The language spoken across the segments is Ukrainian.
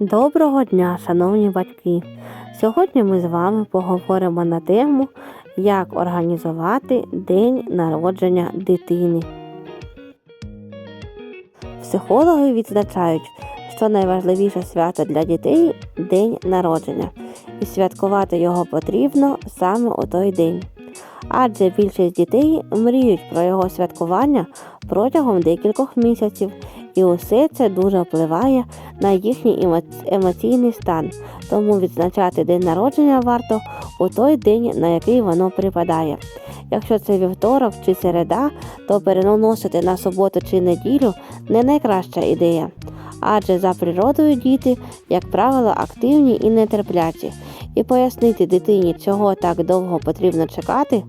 Доброго дня, шановні батьки! Сьогодні ми з вами поговоримо на тему, як організувати день народження дитини. Психологи відзначають, що найважливіше свято для дітей день народження, і святкувати його потрібно саме у той день. Адже більшість дітей мріють про його святкування протягом декількох місяців, і усе це дуже впливає на їхній емоційний стан. Тому відзначати день народження варто у той день, на який воно припадає. Якщо це вівторок чи середа, то переносити на суботу чи неділю не найкраща ідея. Адже за природою діти, як правило, активні і нетерплячі. І пояснити дитині, чого так довго потрібно чекати,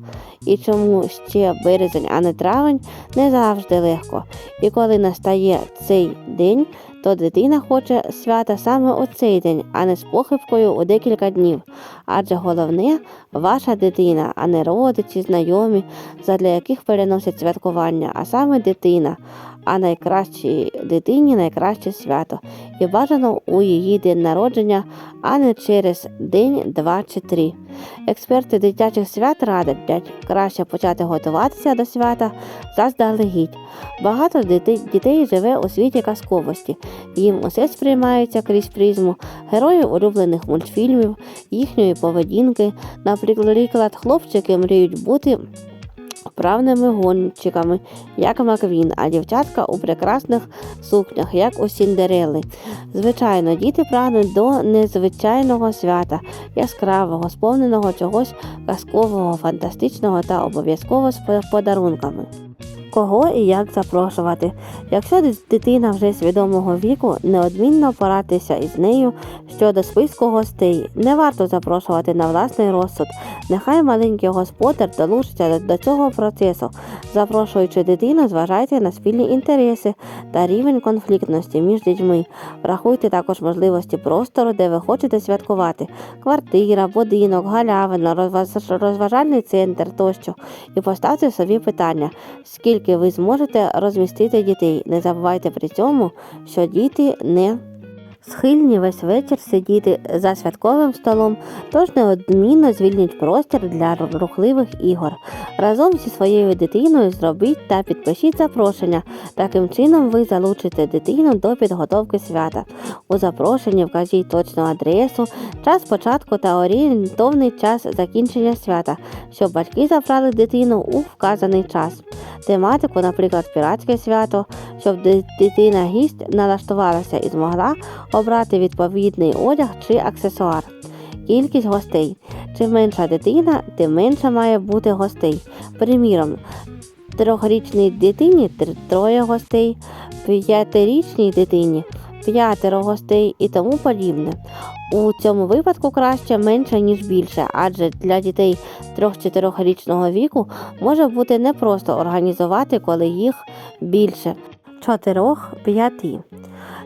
і чому ще березень, а не травень, не завжди легко. І коли настає цей день, то дитина хоче свята саме у цей день, а не з похибкою у декілька днів. Адже головне ваша дитина, а не родичі, знайомі, задля яких переносять святкування, а саме дитина. А найкращій дитині найкраще свято. І бажано у її день народження, а не через день, два чи три. Експерти дитячих свят радять краще почати готуватися до свята заздалегідь. Багато дітей, живе у світі казковості. Їм усе сприймається крізь призму героїв улюблених мультфільмів, їхньої поведінки. Наприклад, хлопчики мріють бути вправними гонщиками, як Маквін, а дівчатка у прекрасних сукнях, як у Сіндерели. Звичайно, діти прагнуть до незвичайного свята, яскравого, сповненого чогось казкового, фантастичного та обов'язково з подарунками. Кого і як запрошувати. Якщо дитина вже свідомого віку, неодмінно порадьтеся із нею щодо списку гостей. Не варто запрошувати на власний розсуд. Нехай маленький господар долучиться до- цього процесу. Запрошуючи дитину, зважайте на спільні інтереси та рівень конфліктності між дітьми. Врахуйте також можливості простору, де ви хочете святкувати: квартира, будинок, галявина, розваж- розважальний центр тощо. І поставте собі питання, скільки ви зможете розмістити дітей. Не забувайте при цьому, що діти не схильні весь вечір сидіти за святковим столом, тож неодмінно звільніть простір для рухливих ігор. Разом зі своєю дитиною зробіть та підпишіть запрошення. Таким чином ви залучите дитину до підготовки свята. У запрошенні вкажіть точну адресу, час початку та орієнтовний час закінчення свята, щоб батьки забрали дитину у вказаний час. Тематику, наприклад, піратське свято, щоб дитина гість налаштувалася і змогла обрати відповідний одяг чи аксесуар. Кількість гостей. Чим менша дитина, тим менше має бути гостей. Приміром, трьохрічній дитині троє гостей, п'ятирічній дитині п'ятеро гостей і тому подібне. У цьому випадку краще менше, ніж більше, адже для дітей 3-4-річного віку може бути непросто організувати, коли їх більше 4-5.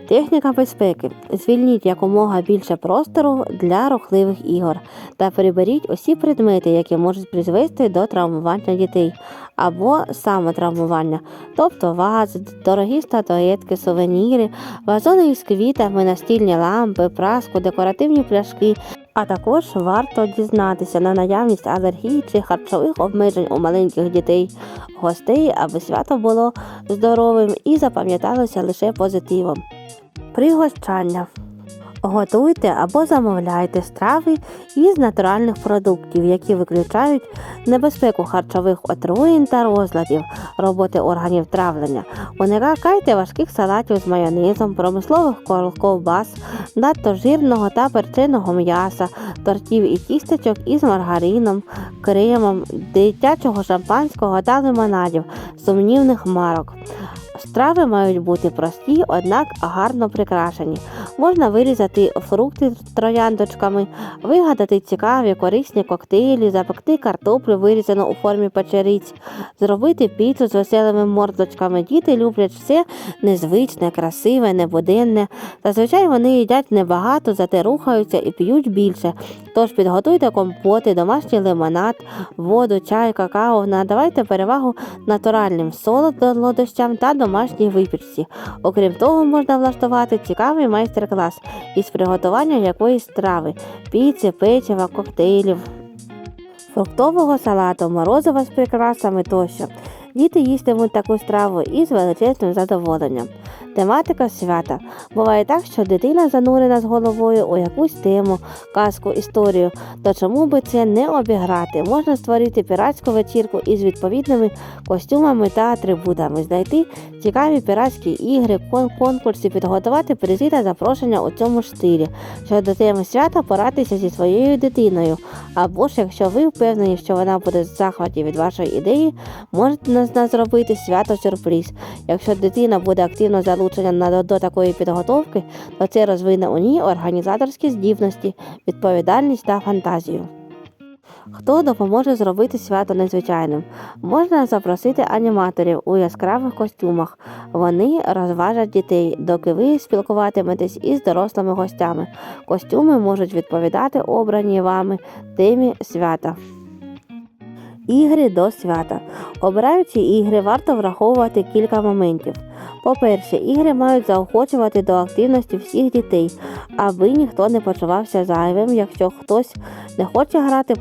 Техніка безпеки. Звільніть якомога більше простору для рухливих ігор та приберіть усі предмети, які можуть призвести до травмування дітей або самотравмування, тобто вази, дорогі статуетки, сувеніри, вазони із квітами, настільні лампи, праску, декоративні пляшки. А також варто дізнатися на наявність алергії чи харчових обмежень у маленьких дітей гостей, аби свято було здоровим і запам'яталося лише позитивом. Пригощання. Готуйте або замовляйте страви із натуральних продуктів, які виключають небезпеку харчових отруєнь та розладів роботи органів травлення. Уникайте важких салатів з майонезом, промислових ковбас, надто жирного та перченого м'яса, тортів і тістечок із маргарином, кремом, дитячого шампанського та лимонадів, сумнівних марок. Страви мають бути прості, однак гарно прикрашені. Можна вирізати фрукти з трояндочками, вигадати цікаві корисні коктейлі, запекти картоплю, вирізану у формі печериць, зробити піцу з веселими мордочками. Діти люблять все незвичне, красиве, небуденне. Зазвичай вони їдять небагато, зате рухаються і п'ють більше. Тож підготуйте компоти, домашній лимонад, воду, чай, какао. Надавайте перевагу натуральним солодощам та домашній випічці. Окрім того, можна влаштувати цікавий майстер майстер-клас із приготування якоїсь трави, піци, печива, коктейлів, фруктового салату, морозива з прикрасами тощо. Діти їстимуть таку страву із величезним задоволенням. Тематика свята. Буває так, що дитина занурена з головою у якусь тему, казку, історію. То чому би це не обіграти? Можна створити піратську вечірку із відповідними костюмами та атрибутами, знайти цікаві піратські ігри, кон- конкурси, підготувати призи та запрошення у цьому ж стилі. Щодо теми свята, порадьтеся зі своєю дитиною. Або ж, якщо ви впевнені, що вона буде в захваті від вашої ідеї, можете нас зробити свято сюрприз. Якщо дитина буде активно залучена на- до такої підготовки, то це розвине у ній організаторські здібності, відповідальність та фантазію. Хто допоможе зробити свято незвичайним? Можна запросити аніматорів у яскравих костюмах. Вони розважать дітей, доки ви спілкуватиметесь із дорослими гостями. Костюми можуть відповідати обраній вами темі свята. Ігри до свята. Обираючи ігри, варто враховувати кілька моментів. По-перше, ігри мають заохочувати до активності всіх дітей, аби ніхто не почувався зайвим. Якщо хтось не хоче грати,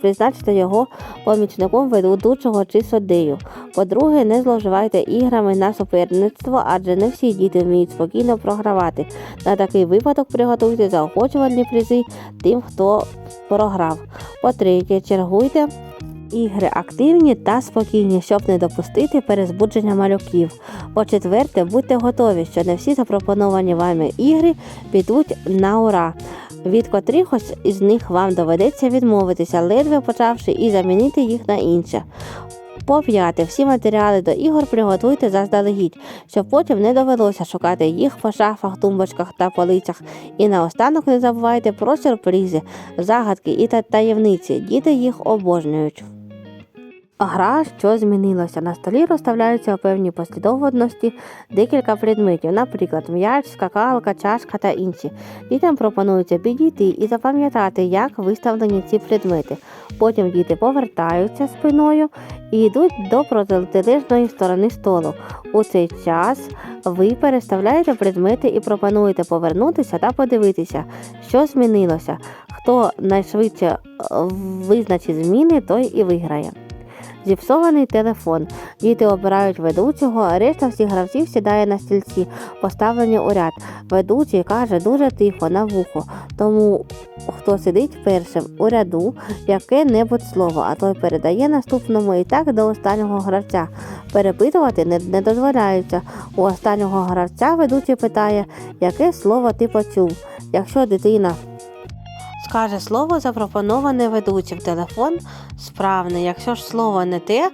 призначте його помічником ведучого чи суддею. По-друге, не зловживайте іграми на суперництво, адже не всі діти вміють спокійно програвати. На такий випадок приготуйте заохочувальні призи тим, хто програв. По-третє, чергуйте ігри активні та спокійні, щоб не допустити перезбудження малюків. По-четверте, будьте готові, що не всі запропоновані вами ігри підуть на ура. Від котрихось із них вам доведеться відмовитися, ледве почавши і замінити їх на інше. По п'яте, всі матеріали до ігор приготуйте заздалегідь, щоб потім не довелося шукати їх по шафах, тумбочках та полицях. І наостанок не забувайте про сюрпризи, загадки і та- таємниці. Діти їх обожнюють. Гра, що змінилося. На столі розставляються у певній послідовності декілька предметів, наприклад, м'яч, скакалка, чашка та інші. Дітям пропонується підійти і запам'ятати, як виставлені ці предмети. Потім діти повертаються спиною і йдуть до протилежної сторони столу. У цей час ви переставляєте предмети і пропонуєте повернутися та подивитися, що змінилося. Хто найшвидше е, визначить зміни, той і виграє. Зіпсований телефон. Діти обирають ведучого, а решта всіх гравців сідає на стільці, поставлені у ряд. Ведучий каже дуже тихо на вухо, тому хто сидить першим у ряду яке-небудь слово, а той передає наступному і так до останнього гравця. Перепитувати не, не дозволяється. У останнього гравця ведучий питає, яке слово ти почув. Якщо дитина скаже слово, запропоноване ведучим. Телефон справний. Якщо ж слово не те,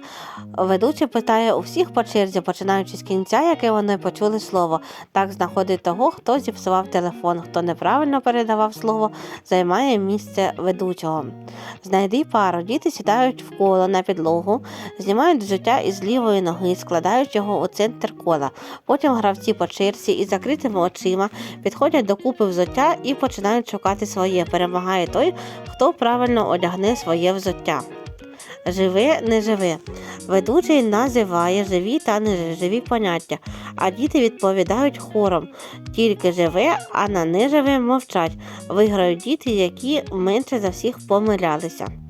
ведучий питає у всіх по черзі, починаючи з кінця, яке вони почули слово. Так знаходить того, хто зіпсував телефон, хто неправильно передавав слово, займає місце ведучого. Знайди пару. Діти сідають в коло на підлогу, знімають взуття із лівої ноги, складають його у центр кола. Потім гравці по черзі із закритими очима підходять до купи взуття і починають шукати своє. Перемагає той, хто правильно одягне своє взуття. Живе, не. Ведучий називає живі та неживі поняття, а діти відповідають хором. Тільки живе, а на неживе мовчать. Виграють діти, які менше за всіх помилялися.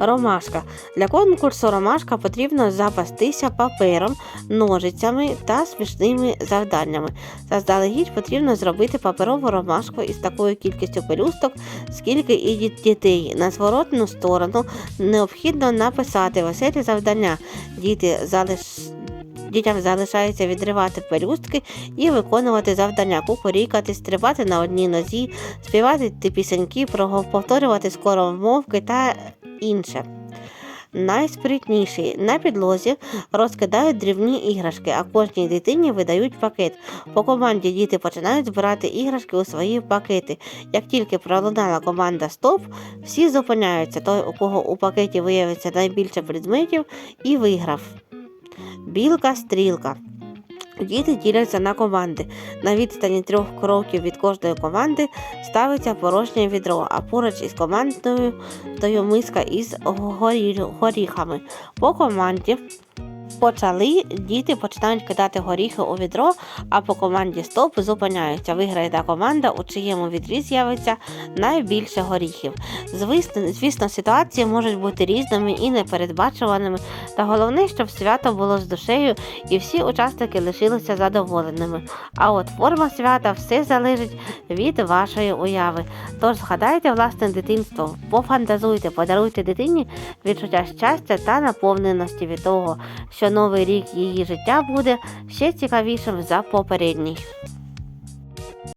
Ромашка. Для конкурсу ромашка потрібно запастися папером, ножицями та смішними завданнями. Заздалегідь потрібно зробити паперову ромашку із такою кількістю пелюсток, скільки і дітей. На зворотну сторону необхідно написати веселі завдання. Діти залиш... Дітям залишається відривати пелюстки і виконувати завдання, кукурікати, стрибати на одній нозі, співати ті пісеньки, повторювати скоромовки та інше. Найспритніші на підлозі розкидають дрібні іграшки, а кожній дитині видають пакет. По команді діти починають збирати іграшки у свої пакети. Як тільки пролунала команда Стоп, всі зупиняються. Той, у кого у пакеті виявиться найбільше предметів, і виграв. Білка-стрілка. Діти діляться на команди. На відстані трьох кроків від кожної команди ставиться порожнє відро, а поруч із командою миска із горі- горіхами. По команді почали, діти починають кидати горіхи у відро, а по команді стоп зупиняються. Виграє та команда, у чиєму відрі з'явиться найбільше горіхів. Звісно, звісно, ситуації можуть бути різними і непередбачуваними, та головне, щоб свято було з душею і всі учасники лишилися задоволеними. А от форма свята все залежить від вашої уяви. Тож згадайте власне дитинство, пофантазуйте, подаруйте дитині відчуття щастя та наповненості від того, що новий рік її життя буде ще цікавішим за попередній.